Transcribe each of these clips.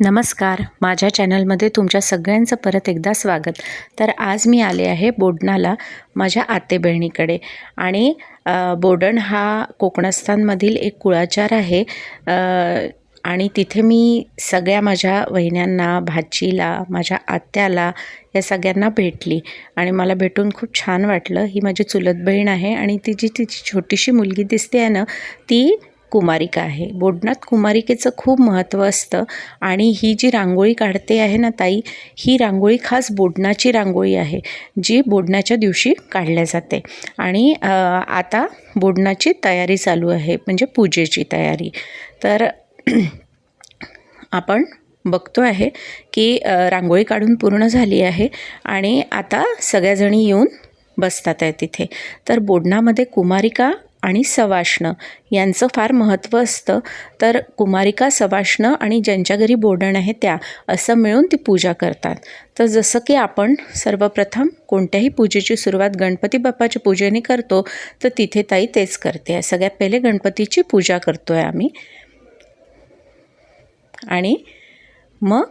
नमस्कार. माझ्या चॅनलमध्ये तुमच्या सगळ्यांचं परत एकदा स्वागत. तर आज मी आले आहे बोडणाला माझ्या आते बहिणीकडे आणि बोडण हा कोकणस्थानमधील एक कुळाचार आहे. आणि तिथे मी सगळ्या माझ्या वहिन्यांना भाचीला माझ्या आत्याला या सगळ्यांना भेटली. आणि मला भेटून खूप छान वाटलं. ही माझी चुलत बहीण आहे आणि तिची तिची छोटीशी मुलगी दिसते आहे ना ती कुमारिका आहे. बोडणात कुमारिकेचं खूप महत्त्व असतं आणि ही जी रांगोळी काढते आहे ना ताई ही रांगोळी खास बोडणाची रांगोळी आहे जी बोडणाच्या दिवशी काढल्या जाते. आणि आता बोडणाची तयारी चालू आहे म्हणजे पूजेची तयारी. तर आपण बघतो आहे की रांगोळी काढून पूर्ण झाली आहे आणि आता सगळ्याजणी येऊन बसतात आहे तिथे. तर बोडणामध्ये कुमारिका आणि सवाष्ण यांचं फार महत्त्व असतं. तर कुमारिका सवाष्ण आणि ज्यांच्या घरी बोडण आहे त्या असं मिळून ती पूजा करतात. तर जसं की आपण सर्वप्रथम कोणत्याही पूजेची सुरुवात गणपती बाप्पाच्या पूजेने करतो तर तिथे ताई तेच करते. आहे सगळ्यात पहिले गणपतीची पूजा करतो आहे आम्ही. आणि मग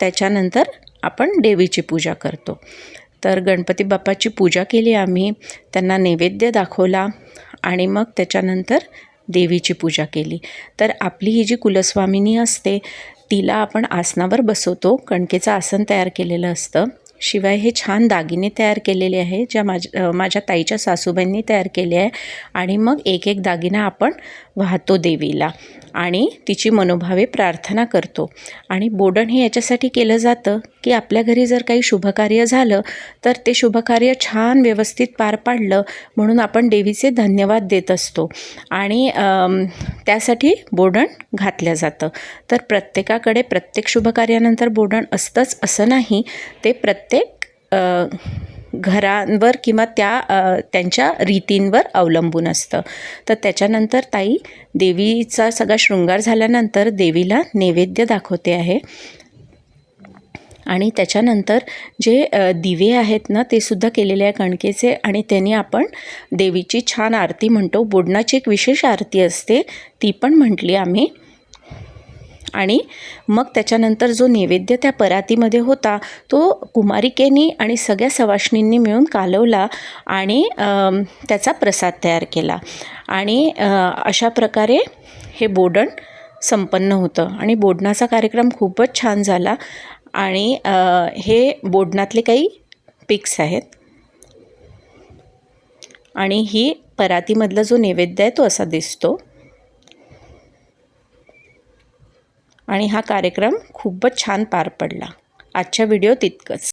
त्याच्यानंतर आपण देवीची पूजा करतो. तर गणपती बाप्पाची पूजा केली आम्ही. त्यांना नैवेद्य दाखवला. आणि मग त्याच्यानंतर देवीची पूजा केली. तर आपली ही जी कुलस्वामिनी असते तिला आपण आसनावर बसवतो. कणकेचं आसन तयार केलेलं असतं. शिवाय हे छान दागिने तयार केलेले आहे ज्या माझ्या माझ्या ताईच्या सासूबाईंनी तयार केले आहे. आणि मग एक एक दागिना आपण वाहतो देवीला. आणि तिची मनोभावे प्रार्थना करतो. आणि बोडण हे याच्यासाठी केलं जातं की आपल्या घरी जर काही शुभकार्य झालं तर ते शुभकार्य छान व्यवस्थित पार पाडलं म्हणून आपण देवीचे धन्यवाद देत असतो. आणि त्यासाठी बोडण घातलं जातं. तर प्रत्येकाकडे प्रत्येक शुभकार्यानंतर बोडण असतंच असं नाही ते प्रत्येक घरांवर किंवा त्या त्यांच्या रीतींवर अवलंबून असतं. तर त्याच्यानंतर ताई देवीचा सगळा शृंगार झाल्यानंतर देवीला नैवेद्य दाखवते आहे. आणि त्याच्यानंतर जे दिवे आहेत ना ते सुद्धा केलेले आहे कणकेचे आणि त्यांनी आपण देवीची छान आरती म्हणतो. बुडणाची एक विशेष आरती असते ती पण म्हटली आम्ही. आणि मग त्याच्यानंतर जो नैवेद्य त्या परातीमध्ये होता तो कुमारिकेनी आणि सगळ्या सवाष्णींनी मिळून कालवला आणि त्याचा प्रसाद तयार केला. आणि अशा प्रकारे हे बोडण संपन्न होतं. आणि बोडणाचा कार्यक्रम खूपच छान झाला. आणि हे बोडणातले काही पिक्स आहेत. आणि ही परातीमधला जो नैवेद्य आहे तो असा दिसतो. आणि हा कार्यक्रम खूपच छान पार पडला. आजच्या व्हिडिओ तितकंच.